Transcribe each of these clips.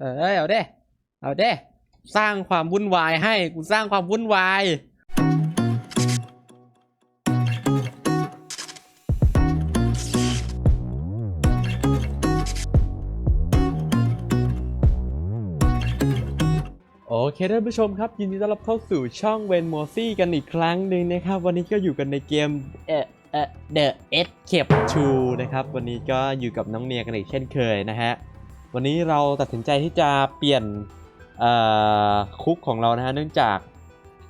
เออเอาเด้เอาเด้สร้างความวุ่นวายให้กูสร้างความวุ่นวายโอเคท่านผู้ชมครับยินดีต้อนรับเข้าสู่ช่องเวนโมซี่กันอีกครั้งหนึ่งนะครับ วันนี้ก็อยู่กันในเกมเอ่อเอ่อ The Escape 2นะครับ วันนี้ก็อยู่กับน้องเนียกันอีกเช่นเคยนะฮะ วันนี้เราตัดสินใจที่จะเปลี่ยนเอ่อคุกของเรานะฮะเนื่องจาก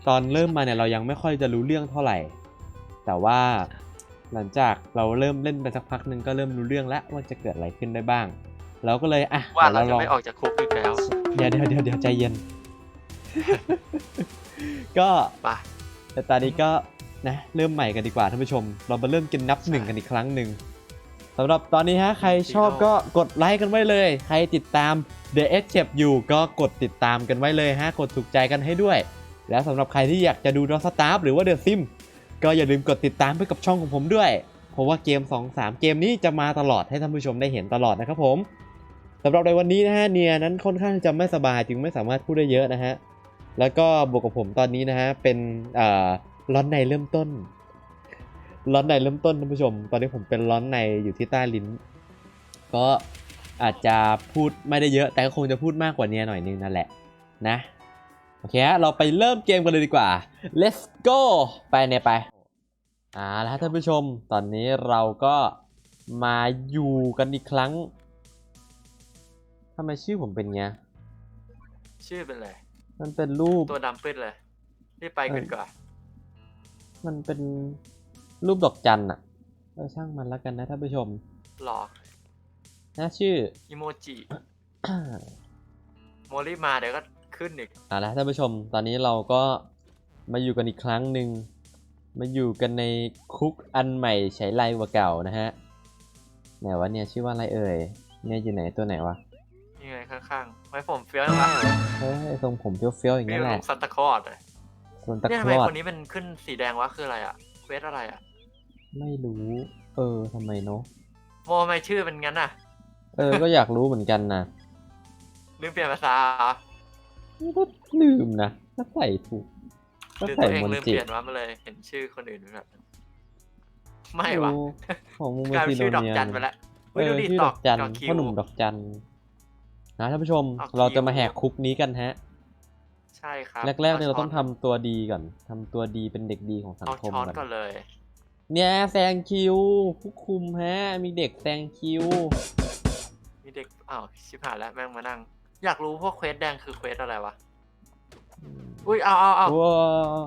ตอนเริ่มมาเนี่ยเรายังไม่ค่อยจะรู้เรื่องเท่าไหร่ แต่ว่าหลังจากเราเริ่มเล่นไปสักพักหนึ่งก็เริ่มรู้เรื่องแล้วว่าจะเกิดอะไรขึ้นได้บ้าง เราก็เลยอะว่าเราดี๋ยจะไม่ออกจากคุกอีกแล้วเดี๋ยวเดี๋ยวเดี๋ยวเดี๋ยวใจเย็น ก็ไปแต่ตอนนี้ก็นะเริ่มใหม่กันดีกว่าท่านผู้ชม เรามาเริ่มกินนับหนึ่งใช่กันอีกครั้งหนึ่ง สำหรับตอนนี้ฮะใครชอบ Zero ก็กดไลค์กันไว้เลย ใครติดตาม The e s c a p e อยู่ก็กดติดตามกันไว้เลยฮะกดถูกใจกันให้ด้วย แล้วสำหรับใครที่อยากจะดูดอสตาร์หรือว่า The Sim ก็อย่าลืมกดติดตามไปกับช่องของผมด้วย เพราะว่าเกม 2-3 เกมนี้จะมาตลอดให้ท่านผู้ชมได้เห็นตลอดนะครับผมสำหรับในวันนี้นะฮะเนียนั้นค่อนข้างจะไม่สบายจึงไม่สามารถพูดได้เยอะนะฮะแล้วก็บวกกับผมตอนนี้นะฮะเป็นเอ่อร้อนในเริ่มต้น ร้อนในเริ่มต้นท่านผู้ชม ตอนนี้ผมเป็นร้อนในอยู่ที่ใต้ลิ้น ก็อาจจะพูดไม่ได้เยอะ แต่ก็คงจะพูดมากกว่านี้หน่อยนึงนั่นแหละนะโอเคฮะเราไปเริ่มเกมกันเลยดีกว่า let's go ไปเนี่ยไปอ่าแล้วท่านผู้ชมตอนนี้เราก็มาอยู่กันอีกครั้งทำไมชื่อผมเป็นไงชื่อเป็นเลยมันเป็นรูปตัวดำปื้ดเลยรีบไปกันดีกว่อนมันเป็น รูปดอกจันอะเออช่างมันแล้วกันนะท่านผู้ชมหลอกนะชื่อ อีโมจิ โมรีบมาเดี๋ยวก็ขึ้นอีกอ่าแล้วท่านผู้ชม ตอนนี้เราก็มาอยู่กันอีกครั้งหนึ่งมาอยู่กันในคุกอันใหม่ใช้ไรกว่าเก่านะฮะไหนวะเนี่ยชื่อว่าอะไรเอ่ยเนี่ยอยู่ไหนตัวไหนวะนี่ไงข้างๆไว้ผมเฟี้ยวมากเฮ้ยทรงผมเฟี้ยวๆอย่างนี่เงี้ยแหลละงซันตาคลอร์ดเลยส่วนตะเนี่ยคทำไมรอดคนนี้มันขึ้นสีแดงวะคืออะไรอะเวทอะไรอะ ไม่รู้ เออทำไมเนาะโมทำไมชื่อเป็นงั้นอะ เออ ก็อยากรู้เหมือนกันนะลืมเปลี่ยนภาษาเหรอก็ลืมนะก็ใส่ถูกก็หรือใส่ตัวเองมนลืมจิเปลี่ยนว่ามาเลย เห็นชื่อคนอื่นเป็นแบบนั้นไม่วะโอ้ของมูกลายเป็นชื่อดอกเนียจันไปแล้วเออุ้ยอดูดิชื่อตดออกกจันดอกคิพ่อวหนุ่มดอกจันนะท่านผู้ชมดอกคิว เราจะมาแหกคุกนี้กันฮะ ใช่ครับแรกๆเนี่ยเราช้ต้องทำตัวดีก่อนทำตัวดีเป็นเด็กดีของสังเอาคมช้อนก่ก่ออนนเลย เนี่ยแซงคิวผู้คุมฮะ มีเด็กแซงคิว มีเด็กอ้าวชิบหายแล้วแม่งมานั่ง อยากรู้พวกเควสแดงคือเควสอะไรวะ อุ้ยเอาเอาเอาว้า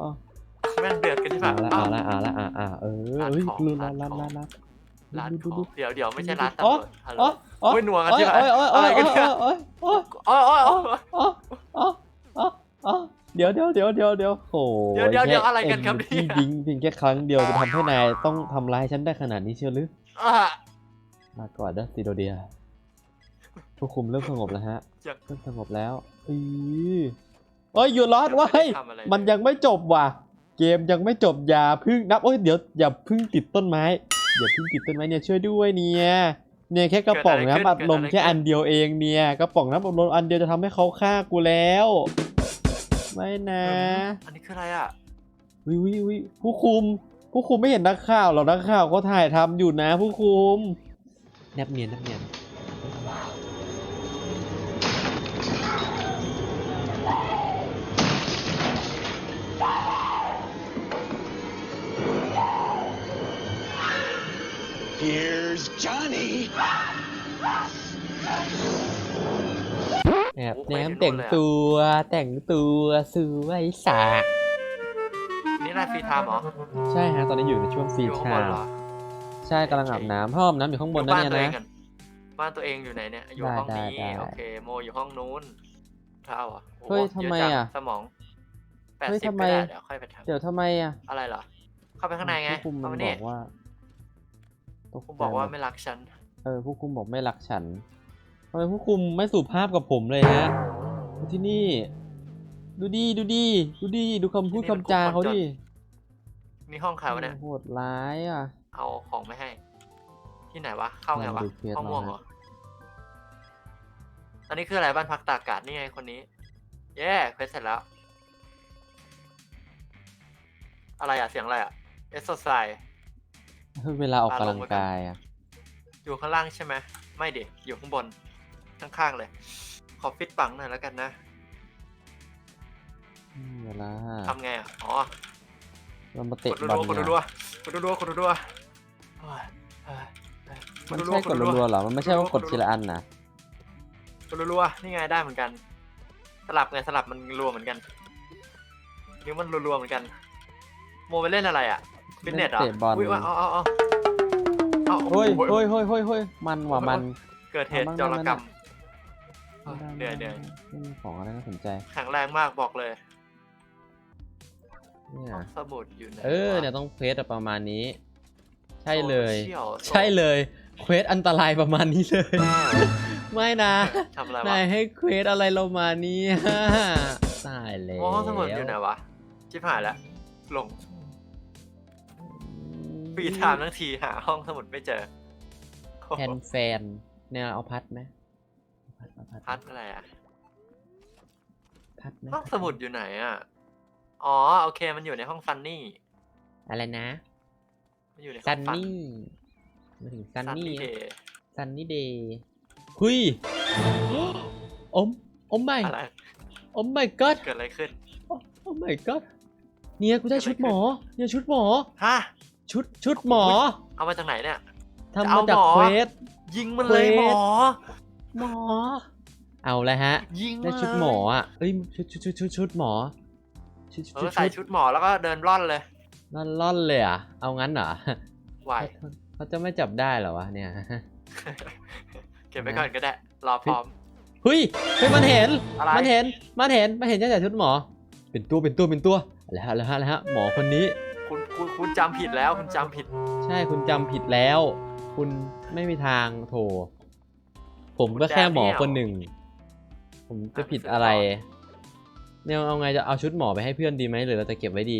วแม่งเดือดกันที่เอาแบบละอ้าเอาวละเอาละอ่าอ่าเออร้านเฮ้ยของรู้ร้าร้านนร้านของร้านร้านร้านดูขดูองดูเดี๋ยวเดี๋ยวไม่ใช่ร้านอ๋อตำรวจฮัลโหลอ๋ออ๋ออุ้ยหนัวกันโอ้ยที่ไหนโอ้ยโอ้ยอะไรกันเนี่ยโอ้ยโอ้ยโอ้ยโอ้ยโอ้ยอ๋ออ๋ออ๋ออ๋อ เดี๋ยวเดี๋ยวเดี๋ยวเดี๋ยวเดี๋ยวโอ้ยเดี๋ยวเดี๋ยวเดี๋ยวแค่อะไรกันครับเนี่ย ที่ดิ้งเพียงแค่ครั้งเดียวจะทำให้นายต้องทำร้ายฉันได้ขนาดนี้เชียวหรืออะมาก่อนนะซิโดเดียผู้คุมเริ่มสงบแล้วฮะยังเริ่มสงบแล้วอือเอ้ยหยุดร้อนว้ายทำอะไรมันยังไม่จบว่ะ เกมยังไม่จบอย่าเพึ่งนับโอ้ยเดี๋ยวอย่าเพึ่งติดต้นไม้อย่าเพึ่งติดต้นไม้เนี่ยช่วยด้วยเนี่ยเนี่ยแค่กระป๋องน้ำอัดลมแค่อันเดียวเองเนี่ยกระป๋องน้ำอัดลมอันเดียวจะทำให้เขาฆ่ากูแล้ว ไม่นะอันนี้คืออะไรอะวิววิววิผู้คุม ผู้คุมไม่เห็นนักข่าวหรอกนักข่าวเขาถ่ายทำอยู่นะ ผู้คุมแนบเนียนแนบเนียน Here's Johnny. แอบโอ้โหแนมไม่เห็นแต่งเลยอะตัวแต่งตัวสวยสานี่นายฟรีไทม์เหรอใช่ฮะตอนนี้อยู่ในช่วงฟรีอยู่ข้างไทบนม์เหรอใช่กำลังอาบน้ำห้องอาบน้ำอยู่ข้างบนดูนะบ้านเนี่ยตัวเองนะกันบ้านตัวเองอยู่ไหนเนี่ยอยู่ได้ห้องได้นี้ได้โอเคโมอยู่ห้องนู้นเท่าอะโอ้โหเฮ้ยเยทำไมจังอะสมองแปดเฮ้ยสิบทำไมก็ได้เดี๋ยวค่อยไปทเดี๋ยวทำไมอะำอะไรเหรอเข้าไปข้างในไงผู้คุมมัเข้านมาบนี่อกว่าตกผมใจบอกว่าหมดไม่รักฉัน เออผู้คุมบอกไม่รักฉัน ทำไมผู้คุมไม่สุภาพกับผมเลยฮะดูที่นี่ ดูดีดูดีดูดีดูคำพูดที่นี่มันคำจาคุกคนเขาจนดินี่ห้องใครวะเนี่ยโหดร้ายอะ เอาของไม่ให้ ที่ไหนวะ เข้าไงวะลองดูเคสห้องม่วงเราเหรอฮะอันนี้คืออะไรบ้านพักตากอากาศนี่ไงคนนี้ เย้เควสเสร็จแล้ว อะไรอะ เสียงอะไรอะ เอสโซไซเวลาออกกำลังกายอะ อยู่ข้างล่างใช่ไหม ไม่ดิ อยู่ข้างบน ข้างๆเลย ขอฟิตปังหน่อยแล้วกันนะเวลาทำไงอะ อ๋อเรามากเตะดบอลรัวๆกดเนี่ยรัวๆกดรัวๆกดรัวๆโอ้ยเอ้ยเอ้ยมันไม่ใช่กดรัวๆหรอ มันไม่ใช่ว่ากดทีละอันนะกดรัวๆนี่ไงได้เหมือนกัน สลับไงสลับมันรัวเหมือนกันนิ้วมันรัวๆเหมือนกัน โมไปเล่นอะไรอะฟิตเนสเหรอเตะบอลอุ้ยว่าเอาเอาเอาเอาเฮ้ยโอ้เฮ้ยเฮ้ยเฮ้ยเฮ้ยมันว่ะมัน เกิดเหตุเอาบ้างจรกรรม เหนื่อยเหนื่อย ไม่มีของอะไรน่าสนใจ แข็งแรงมากบอกเลยเนี่ยห้องสมุดอยู่ไหนเออเนี่ยต้องเควสอะประมาณนี้ ใช่เลย ใช่เลยเควสอันตรายประมาณนี้เลย ไม่นะทำอะไรวะนายให้เควสอะไรเรามาเนี่ยตายแล้วโอ้ห้องสมุดอยู่ไหนวะชิบหายแล้วหลงปีถามทั้งทีหาห้องสมุดไม่เจอแฟนแฟนเนี่ยเอาพัดไหม พัดเอาพัดพัดอะไรอะพัดไหมห้องสมุดอยู่ไหนอะ อ๋อโอเคมันอยู่ในห้องซันนี่ อะไรนะ มันอยู่ในห้ซัองนฟันี่มาถึงซันนี่เดย์ซันนี่เดย์หุยอมอมไม่อะไรอมไม่ก็เกิดอะไรขึ้นโอ้ my god เนี่ยกูได้ชุดหมอ เนี่ยชุดหมอฮะชุดชุดหมอ เอามาจากไหนเนี่ยทำมาจากเอาหมอเควสยิงมันเลยเควหมสอ หมอ เอาแล้วฮะ ยิงได้มาชุดหมออะเอ้ยชุดชุดชุดชุดชุดหมอ ชุดเอชุอดใส่ชุดหมอแล้วก็เดินร่อนเลยล่อนล่อนเลยอะ เอางั้นเหรอไหวเขาเขาจะไม่จับได้เหรอวะเนี่ย เก็บไว้ก่อนก็ได้ รอพร้อม เฮ้ยเฮ้ยมันเห็น อะไร มันเห็น มันเห็น มันเห็นตั้งแต่ชุดหมอ เป็นตัว เป็นตัว เป็นตัว แล้วฮะแล้วฮะแล้วฮะ หมอคนนี้ คุณคุณคุณจำผิดแล้ว คุณจำผิด ใช่ คุณจำผิดแล้ว คุณไม่มีทางโถ ผมก็คุณแค่หมอแดเนียลคนหนึ่ง ผมจะผิดอะอะไร เนี่ยเอาไงจะเอาชุดหมอไปให้เพื่อนดีไหมหรือเราจะเก็บไว้ดี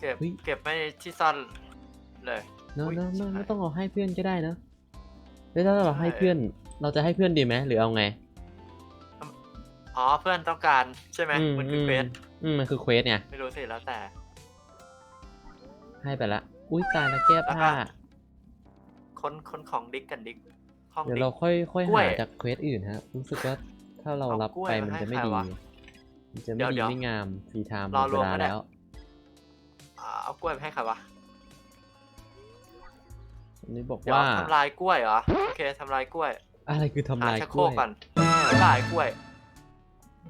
เก็บเฮ้ยเก็บไว้ที่ซ่อนเลยเนอะอุ๊ยเนอะชิบไม่หายไม่ต้องเอาให้เพื่อนก็ได้นะแล้วถ้าเราให้ใช่เพื่อน เราจะให้เพื่อนดีไหมหรือเอาไง อ๋อเพื่อนต้องการใช่ไหมมันคือเควสอืมมันคือเควสไงไม่รู้สิแล้วแต่ ให้ไปละ อุ้ยตายแล้วแก้ผ้าแล้วก็ค้นค้นของดิกกันดิก ห้องเดี๋ยวดิกเราค่อยค่อยกล้วยหาจากเควสอื่นฮะ รู้สึกว่าถ้าเราเอารับกล้วยไปมามันให้จะไม่ใครดีวะมันจะเดี๋ไม่ยวดีเดี๋ยวไม่งามฟรีไทม์หรอมดรเววมลาก็ได้ แล้ว อ่าเอากล้วยไปให้ใครวะอันนี้บอกเดี๋ยวว่าทำลายกล้วยเหรอโอเคทำลายกล้วยอะไรคือทำหาลายชักกโครล้วกยก่อนทำลายกล้วย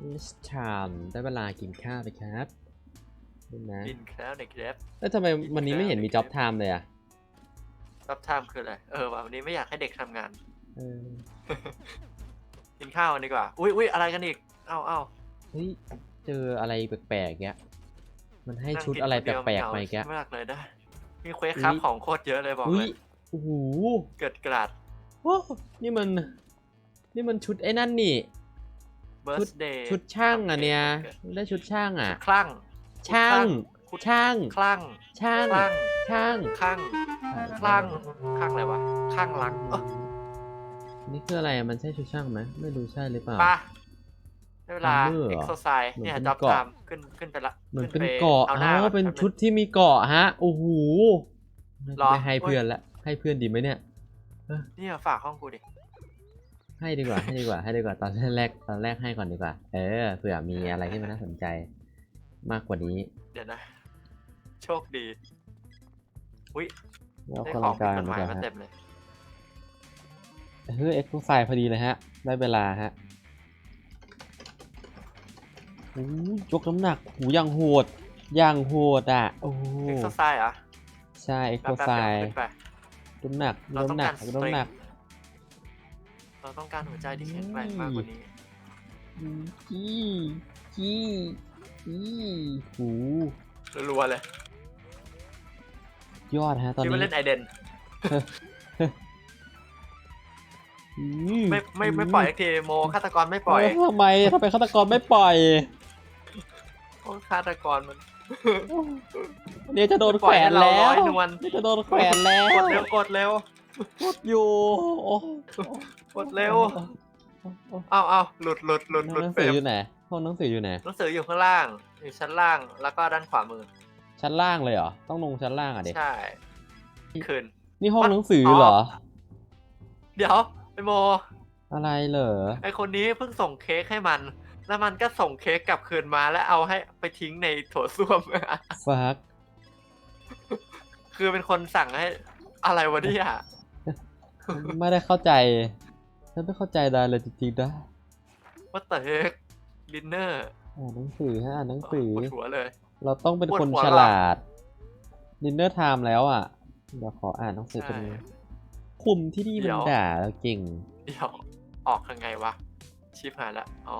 It's time ได้เวลากินข้าวไปครับดูนะกินแล้วเด็กเล็บ แล้วทำไมวันนี้ไม่เห็นมี job time เลยอะ รับไทม์คืออะไร เออว่ะวันนี้ไม่อยากให้เด็กทำงาน เออกินข้าวกันดีกว่า อุ้ยอุ้ยอะไรกันอีก เอ้าเอ้าเฮ้ยเจออะไรแปลกๆแกะมันให้นั่งชุดกินอะไรคนเดียวแปลกเหๆงาไปแกะ มากเลยนะมีเควสครับอุ๊ย ของโคตรเยอะเลยบอกอุ้เลยยโอ้โหเกิดกระดาษ โอ้นี่มัน นี่มันชุดไอ้นั่นนี่ birthday ชุดช่างอะเนี่ยได้ชุดช่างอะ คลั่งช่างขุดช่าง คลั่งช่าง คลั่งช่าง คลั่งคลั่งคลั่งอะไรวะคลั่งรักเอ้อ นี่คืออะไรอะมันใช่ชุดช่างไหมไม่รู้ใช่หรือเปล่าไป่ะได้เวลาทำมือเหรอเอ็กซ์ไซส์เหมือนเนี่ยเป็นจ็อบเกาะ ทำขึ้นขึ้นไปละเหมือนขึ้เป็นไเกาะเอาอ๋หน้าอก่อนเป็นแป๊บงชุดที่มีเกาะฮะโอ้โหหรอไม่ให้โอ้ยเพื่อนละให้เพื่อนดีไหมเนี่ย เนี่ยฝากห้องกูดิ ให้ดีกว่าให้ดีกว่าให้ดีกว่าตอนแรกตอนแรกให้ก่อนดีกว่า เออเผื่อมีอะไรที่มันน่าสนใจ มากกว่านี้เดี๋ยวนะ โชคดีอุ้ยแล้วได้กำขลัองงผิดกายกฎเหหมือนมายกันมาฮะเต็มเลย เฮ้ยเอ็กซ์ไซพอดีเลยฮะ ได้เวลาฮะโอ้ยยกน้ำหนักหูยังโหดยังโหดอะโอ้โหเอ็กซ์ไซส์เหรอใช่เอ็กแป๊บซ์แป๊บไซเดี๋ยวขึ้นไปน้ำหนักเราต้องน้ำหนักากรน้ำหนัก เราต้องการหัวใจที่แข็งแกร่งมากกว่านี้จี้จี้จี้หูรัวๆเลย ยอดฮะตอนที่นี้มาเล่นไอเดนอื ไม่ไม่ไม่ปล่อยสักทีโมฆาตกรไม่ปล่อยเทำไมทำไมฆาตกรไม่ปล่อยโอ้ฆาตกรมันเดี๋ยวจะโดนปแขล่วอยให้นเราแล้วร้อยนวลเดี๋ยวจะโดนแขวนแล้วกดเร็วกดเร็วกดอยู่โอ้กดเร็วโโอ้เอาเอาหลุดหลุดหลุดหลุดหนังเฟรสือมอยู่ไหนห้องหนังสืออยู่ไหนหนังสืออยู่ข้างล่างอยู่ชั้นล่างแล้วก็ด้านขวามือ ชั้นล่างเลยเหรอต้องลงชั้นล่างอะเด็กใช่คืนนี่ห้องหนังสือเหรอ เดี๋ยว ไอโมอะไรเหรอ ไอคนนี้เพิ่งส่งเค้กให้มัน แล้วมันก็ส่งเค้กกลับคืนมาแล้วเอาให้ไปทิ้งในโถส้วม ฟัก คือเป็นคนสั่งให้อะไรวะเนี่ยไม่ได้เข้าใจ ฉันไม่เข้าใจได้เลยจริงๆนะว่าเตเฮกดินเนอร์อ่านหนังสือฮะอ่านหนังสือ ปวดหัวเลย เราต้องเป็นปวดคนหัวฉหรอลาดดินเนอร์ไทม์แล้วอะ เดี๋ยวขออ่านหนังสือเป็นใช่ คุมที่นี่เดี๋มันยว ด่าเราเก่งเดี๋ยวออกทางไงวะ ชิปหายละ อ๋อ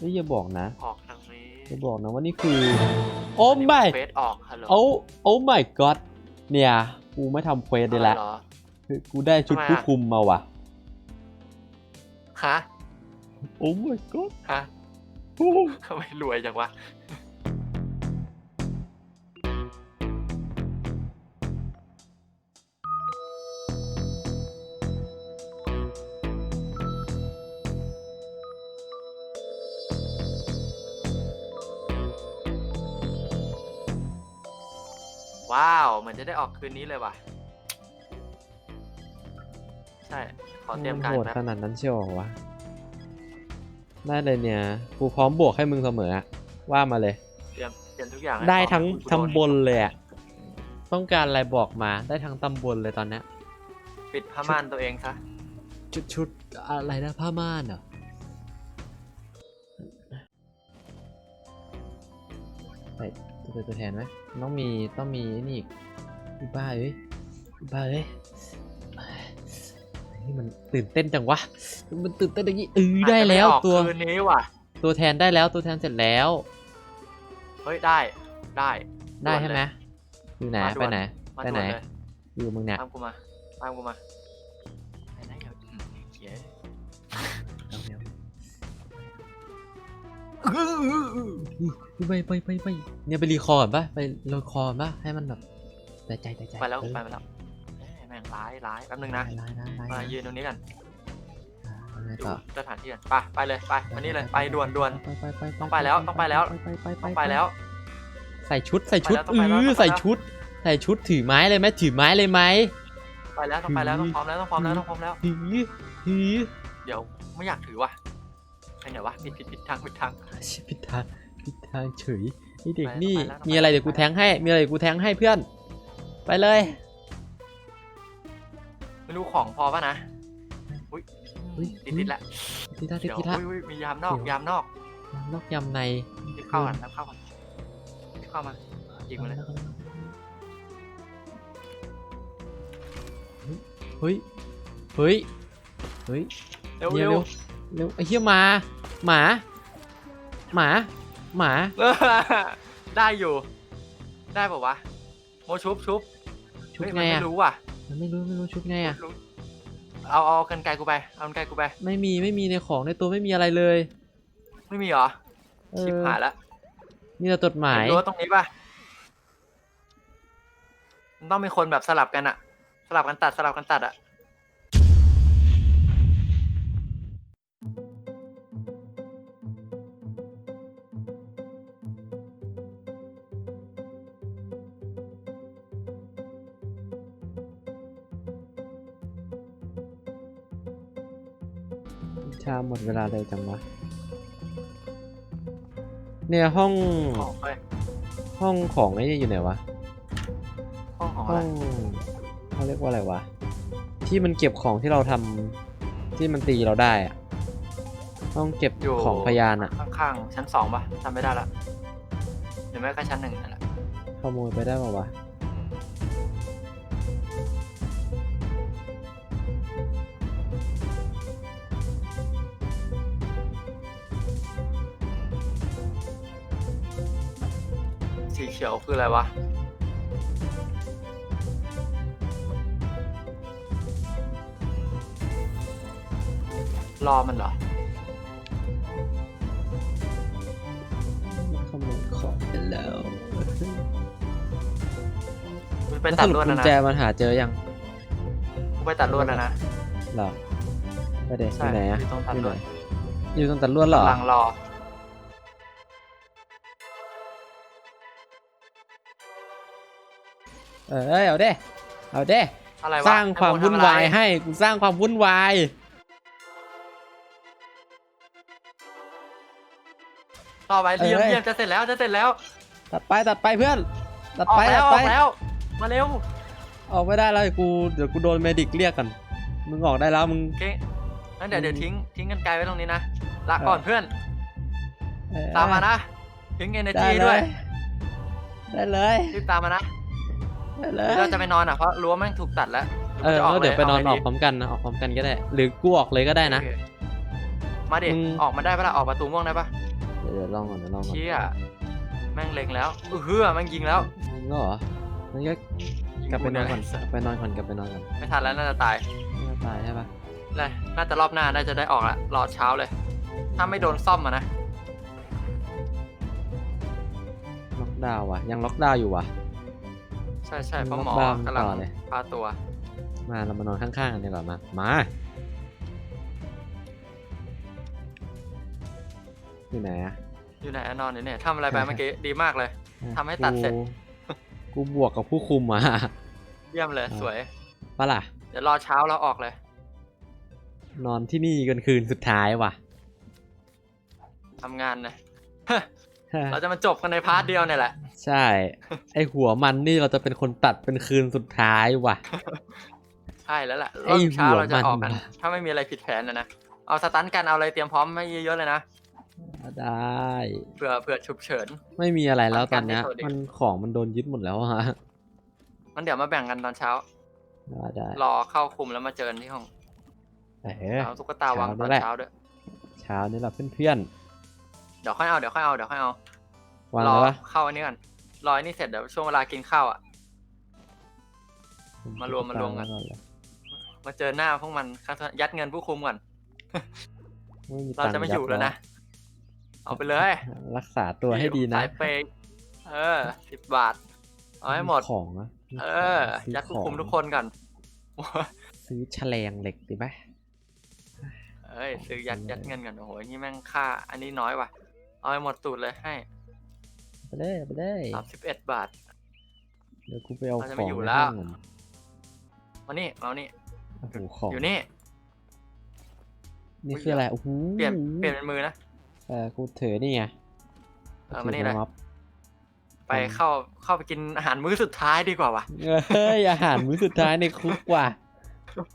นี่อย่าบอกนะออกทางนี้อย่าบอกนะว่านี่คือ โอ้นนี้ไม่เฟสออกฮัลโหลโอ้โอ้ my god เนี่ยกูไม่ทำเควสได้ละ อ๋อเหรอ คือกูได้ชุดทำไมผู้อะคุมมาว่ะ ฮะ โอ้ my god ฮะโอ้ทำไมรวยจังวะ ว้าวเหมือนจะได้ออกคืนนี้เลยว่ะ ใช่ ขอเตรียมการโหดแป๊บขนาดนั้นเชียวเหรอวะ ได้เลยเนี่ย กูพร้อมบวกให้มึงเสมออะว่ามาเลย เตรียมเตรียมทุกอย่างให้ได้พร้อมทั้งกูโดนตำบลเลยอะต้องการอะไรบอกมา ได้ทั้งตำบลเลยตอนเนี้ยปิดผ้าม่านตัวเองซะชุดชุดอะไรนะผ้าม่านเหรอ ใส่ ตัวตัวแทนไหมต้องมีต้องมีไอ้นี่อีกอีบ้าเอ้ยอีบ้าเอ้ยนี่มันตื่นเต้นจังวะ มันตื่นเต้นอย่างนี้เออได้แล้วอาจจะม่ออกตัวคืนนี้ว่ะ ตัวแทนได้แล้วตัวแทนเสร็จแล้ว เฮ้ยได้ได้ได้ด่วนใช่ไหมเลยอยู่ไหนมาด่ไปวนไหนมาไปด่ไหนวนเลยอยู่มึงเนี่ยตามกูมาตามกูมาไปไหนเดี๋ยวอืมเขีย ไปไปไปไปเนี่ยไปรีคอร์ดปะไปรีคอร์ดปะให้มันแบบใจใจใจใจไปแล้วเออไปมาแล้วเอ้ยแม่งร้ายร้ายแป๊บนึงนะไล่ไล่ไล่มาไล่ยืนตรงนี้กันอ่าเอาไงดูต่อสถานที่กันไปไปเลยไปมานี่เลยไปด่วนด่วนไปไปไปต้องไปแล้วต้องไปแล้วไปไปต้องไปแล้ว ใส่ชุดใส่ชุดต้เอองไปแล้วต้องไปแล้วอใส่ชุด ใส่ชุดถือไม้เลยไหมถือไม้เลยไหมไปแล้วต้องไปแล้วต้องพร้อมแล้วต้องพร้อมแล้วต้องพร้อมแล้วถือถือเดี๋ยวไม่อยากถือว่ะ ไปไหนวะผิดผิดผิดทางผิดทาง ชิผิดทางผิดทางเฉยไอเด็กไปแล้วนี่ ไปแล้ว มีอะไรไปแล้วเดี๋ยวกูแทงให้ มีอะไรเดี๋ยวกูแทงให้เพื่อน ไปเลย ไม่รู้ของพอป่ะนะ อุ้ยอุ๊ย ติดติดละทีละทีเดี๋ยวทีละอุ้ยอุ้ยมียามนอกยามนอกนอกยำในรีบเข้ากันรีบเข้ากันรีบเข้ามายิงมาเลยเฮ้ย เฮ้ย เฮ้ย เร็วเร็เร็ววเร็วไอ้เหี้ยหมา หมา หมา หมา ได้อยู่ ได้ป่าวะ โมชุบชุบชุดเฮ้ยไงมันอะไม่รู้ว่ะมันไม่รู้ไม่รู้ชุดไงอะ รู้เอาเอากันไกลกูไป เอากันไกลกูไป ไม่มีไม่มีในของในตัวไม่มีอะไรเลยไม่มีเหรอ เอชิบอหายละมีแต่จดหมายเห็นรั้วตรงนี้ป่ะมันต้องมีคนแบบสลับกันอะสลับกันตัดสลับกันตัดอะ ชาหมดเวลาเลยจังวะ เนี่ยห้องของเอ้ยห้องของไอ้นี่อยู่ไหนวะ ห้องของอะห้ไรองเขาเรียกว่าอะไรวะ ที่มันเก็บของที่เราทำที่มันตีเราได้อะห้องเก็บอยู่ของพยานอะข้างๆชั้นสองป่ะจำไม่ได้ละหรือไม่ก็ชั้นหนึ่งนั่นแหละขโมยไปได้ป่าวะ คืออะไรวะ รอมันเหรอขโมยของไปแล้วมันไปแล้วตัสดรุปลวดกุแล้วญนะแจมันหาเจอยังกูไปตัดลวดแล้วนะเหรอไปเด็กอใช่ยู่ไหนอะอยู่ตรงตัดอยู่ลไหนวดอยู่ตรงตัดลวดเหรอกำลังรอ เอ้ยเอาเด้เอาเด้อะไรวะสร้างความวุ่นวายให้ให้กูสร้างความวุ่นวายต่อไปเรียมเอ้ยเรียมจะเสร็จแล้วจะเสร็จแล้ว ตัดไปตัดไปเพื่อน ตัดออกไปแล้ตัวดอไปอกแล้วมาเร็วออกไม่ได้แล้วกูเดี๋ยวกูโดนเมดิกเรียกกันมึงออกได้แล้วมึงโอเคงั้นเดี๋ยวเดี๋ยวอืมทิ้งทิ้งกันไกลไว้ตรงนี้นะลาเออก่อนเพื่อนเอ้ยตามมานะทิ้งเอเนได้จีเลด้วยยได้เลยรีบตามมานะ ได้เลเดี๋ยยวเราจะไปนอนอะเพราะรั้วแม่งถูกตัดแล้วเออจะออกแล้วเดี๋ยวไปนอนเลยอเอาอกไงดีพร้อมกันนะออกพร้อมกันก็ได้ หรือกูออกเลยก็ได้นะ โอเคมาดิมึง ออกมาได้ปะล่ะออกประตูม่วงได้ปะเดี๋ยวเดี๋ยวลองก่อนเดี๋ยวลองก่อนเชี่ยแม่งเล็งแล้วเออเฮือแม่งยิงแล้วมึงก็เหรองั้นก็ยิงกลับไปนอนก่อนเยกลับไปนอนก่อนกลับไปนอนก่อนไม่ทันแล้วน่าจะตายไม่ต้องตายใช่ปะเลยน่าจะรอบหน้าน่าจะได้ออกละรอเช้าเลย ถ้าไม่โดนซ่อมอะนะล็อกดาวน์ว่ะยังล็อกดาวน์อยู่ว่ะ ใช่ใช่เพราะหมอบ้ามกำลังต่อเลย พาตัว มาเรามานอนข้างๆกันดีกว่ามา มาอยู่ไหนอะอยู่ไหนอะนอนอยู่เนี่ยทำอะไรไปเมื่อกี้ ดีมากเลย ทำให้ตัดเสร็จ กูกูบวกกับผู้คุมอะเยี่ยมเลยอ่าสวย ปะล่ะ เดี๋ยวรอเช้าเราออกเลย นอนที่นี่กันคืนสุดท้ายว่ะ ทำงานนะ เราจะมาจบกันในพาร์ทเดียวเนี่ยแหละ ใช่ ไอหัวมันนี่เราจะเป็นคนตัดเป็นคืนสุดท้ายว่ะ ใช่แล้วแหละรไอ้อบเช้าหัวเราจะออกกันมัน ถ้าไม่มีอะไรผิดแผนนะนะ เอาสตันกันเอาอะไรเตรียมพร้อมไม่เยอะๆเลยนะ ได้เผื่อเผื่อฉุกเฉิน ไม่มีอะไรแล้วตอนเนี้ยทำการให้ตัวเด็กมันของมันโดนยึดหมดแล้วอะมันเดี๋ยวมาแบ่งกันตอนเช้า ได้ได้รอเข้าคุมแล้วมาเจอกันที่ห้องเออเอาตุ๊กตาวางตอนเช้านั่นแหละเช้าด้วย เช้านี่แหละเพื่อน เดี๋ยวค่อยเอาเดี๋ยวค่อยเอาเดี๋ยวค่อยเอาๆวางรอแล้วปะเข้าอันนี้ก่อนรออันนี้เสร็จเดี๋ยวช่วงเวลากินข้าวอะ มารวมมารวมกัน เลยมาเจอหน้าพวกมันยัดเงินผู้คุมก่อนไม่มีเราตังค์จะไม่ยัดอยู่แล้วนะเอาไปเลยรักษาตัวให้ดีนะสายเปย์เออสิบบาท เอาให้หมด ของอะเออ ซื้ยัดผู้ของคุมทุกคนก่อนซื้อแฉลงเหล็กดีไหม เอ้ยซื้อยัดยัดเงินก่อนโอ้โหนี่แม่งค่า อันนี้น้อยว่ะ เอาให้หมดตูดเลยให้ไปเลยไปเลยสามสิบเอ็ดบาท เดี๋ยวกูไปเอาเราจะขไม่องอยู่ในแล้วห้องก่อนมานี่มานี่โอ้โหของอยู่นี่ นี่คืออะไรโอ้โหเปลี่ยนเปลี่ยนเป็นมือนะ เออกูถือนี่ไงเออมานี่เลย ถือม็อบไปเข้าเข้าไปกินอาหารมื้อสุดท้ายดีกว่าว่ะ เฮ้ยอาหารมื้อสุดท้ายในคุกว่ะ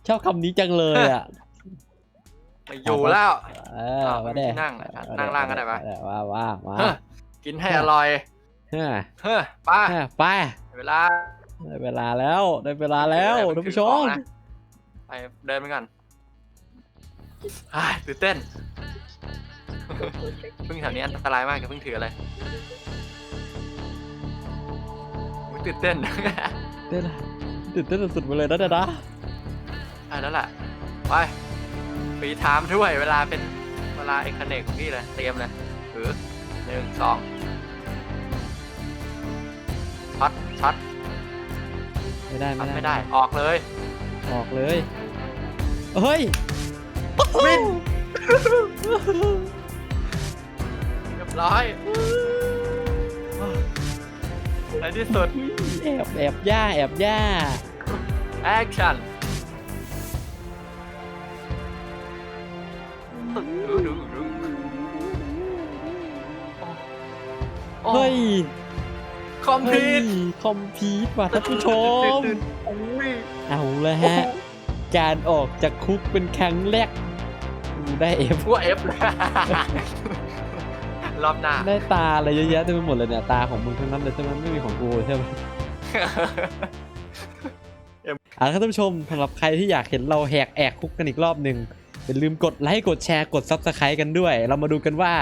ชอบคำนี้จังเลยอะ ไม่อยู่แล้ว เอออ้าวมาไม่มีเด้ที่นั่งอะนั่งล่างก็ได้ปะว่าว่าว่าเฮ้อกินให้อร่อยเฮ้ยเฮ้อป้าเฮ้ยไปเวลาได้เวลาแล้วได้เวลาแล้วท่านผู้ชมนะไปเดินไปก่อนอ้ายตื่นเต้นพึ่งแถวนี้อันตรายมากอย่าเพิ่งถืออะไรอุ๊ยตื่นเต้นเต้นละตื่นเต้นสุดๆไปเลยนะเดดาใช่แล้วแหละไป ฟรีไทม์ด้วย เวลาเป็นเวลาเอกเนกของพี่เลยเตรียมเลยถือหนึ่งสองช็อตช็อตไม่ได้ช็อตไม่ไม่ได้ได้ออกเลย ออกเลยเฮ้ยวินเรียบร้อยในที่สุดแอบแอบย่าแอบย่าแอคชั่น เฮ้ยคอมพิเฮ้ยวคอมพีทว่ะท่านผู้ชมโอ้ยเอาละฮะ การออกจากคุกเป็นครั้งแรกกูได้เอฟพวกเอฟเลยรอบหน้าได้ตาอะไรเยอะแยะเต็มไปหมดเลยเนี่ยตาของมึงทั้งนั้นเลยใช่ไหมไม่มีของกูใช่ไหมเอาละครับท่านผู้ชมสำหรับใครที่อยากเห็นเราแหกแอกคุกกันอีกรอบหนึ่งอย่าลืมกดไลค์กดแชร์กดซับสไครต์กันด้วย เรามาดูกันว่า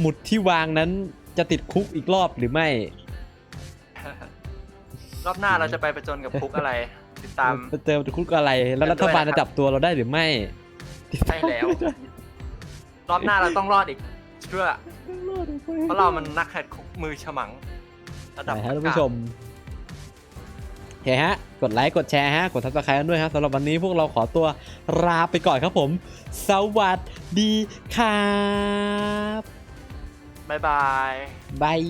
หมุดที่วางนั้น จะติดคุกอีกรอบหรือไม่ รอบหน้าเราจะไปประจนกับคุกอะไร ติดตาม จะเจอคุกอะไร แล้วรัฐบาลจะจับตัวเราได้หรือไม่ใช่แล้ว รอบหน้าเราต้องรอดอีกเชื่อเพราะเรามันนักแหกคุกมือฉมังระดับไหนฮะท่านผู้ชมเคฮะ กดไลค์ กดแชร์ฮะ กดซับสไครต์กันด้วยครับสำหรับวันนี้พวกเราขอตัวลาไปก่อนครับผม สวัสดีครับ บ๊ายบาย บาย